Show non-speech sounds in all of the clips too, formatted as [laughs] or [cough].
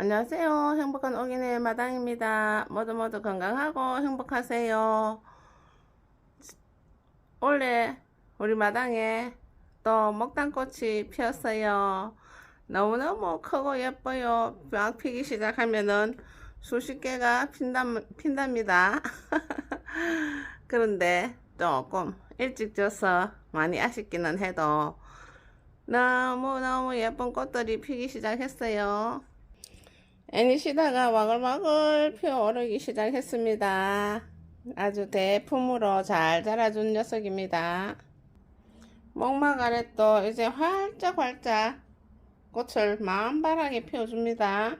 안녕하세요. 행복한 오기네 마당입니다. 모두 모두 건강하고 행복하세요. 올해 우리 마당에 또 목단꽃이 피었어요. 너무너무 크고 예뻐요. 막 피기 시작하면은 수십 개가 핀다, 핀답니다. [laughs] 그런데 조금 일찍 져서 많이 아쉽기는 해도 너무너무 예쁜 꽃들이 피기 시작했어요. 애니시다가 와글와글 피어오르기 시작했습니다. 아주 대품으로 잘 자라준 녀석입니다. 목마가렛도 이제 활짝활짝 꽃을 만발하게 피워줍니다.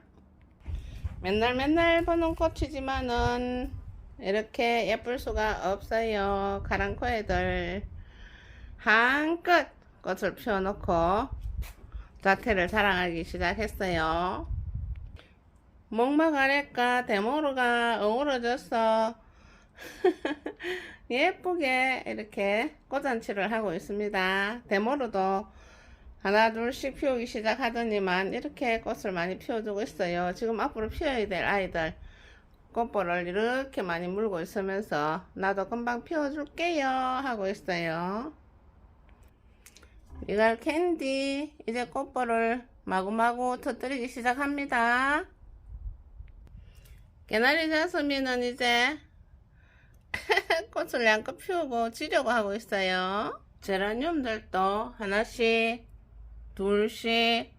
맨날 맨날 보는 꽃이지만은 이렇게 예쁠 수가 없어요. 가랑코 애들 한껏 꽃을 피워놓고 자태를 자랑하기 시작했어요. 목마가래가 대모루가 어우러져서 [laughs] 예쁘게 이렇게 꽃잔치를 하고 있습니다. 대모루도 하나 둘씩 피우기 시작하더니만 이렇게 꽃을 많이 피워주고 있어요. 지금 앞으로 피워야 될 아이들 꽃볼을 이렇게 많이 물고 있으면서 나도 금방 피워줄게요 하고 있어요. 이걸 캔디 이제 꽃볼을 마구마구 터뜨리기 시작합니다. 개나리 자스민은 이제 [laughs] 꽃을 양껏 피우고 지려고 하고 있어요. 제라늄들도 하나씩, 둘씩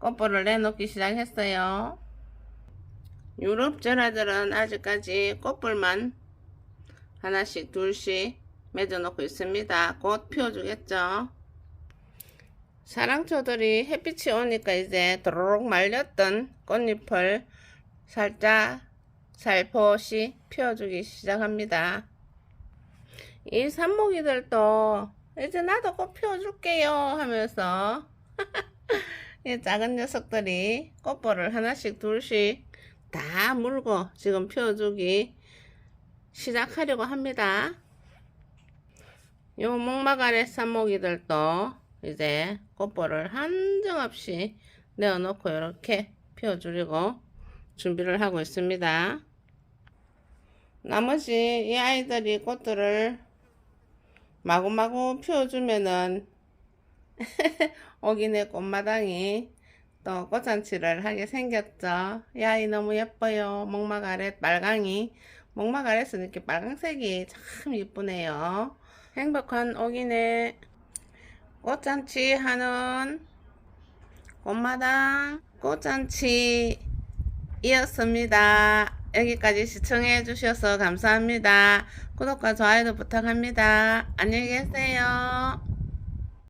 꽃볼을 내놓기 시작했어요. 유럽 제라들은 아직까지 꽃볼만 하나씩, 둘씩 맺어놓고 있습니다. 곧 피워주겠죠. 사랑초들이 햇빛이 오니까 이제 도로록 말렸던 꽃잎을 살짝 살포시 피워주기 시작합니다. 이 산모기들도 이제 나도 꽃 피워줄게요 하면서 [laughs] 이 작은 녀석들이 꽃볼을 하나씩 둘씩 다 물고 지금 피워주기 시작하려고 합니다. 요 목마가래 산모기들도 이제 꽃볼을 한정없이 내어놓고 이렇게 피워주려고 준비를 하고 있습니다. 나머지 이 아이들이 꽃들을 마구마구 피워주면은 [laughs] 오기네 꽃마당이 또 꽃잔치를 하게 생겼죠. 이 아이 너무 예뻐요. 목마가렛 말강이. 목마가렛은 이렇게 빨강색이 참 예쁘네요. 행복한 오기네 꽃잔치 하는 꽃마당 꽃잔치 이었습니다. 여기까지 시청해 주셔서 감사합니다. 구독과 좋아요도 부탁합니다. 안녕히 계세요.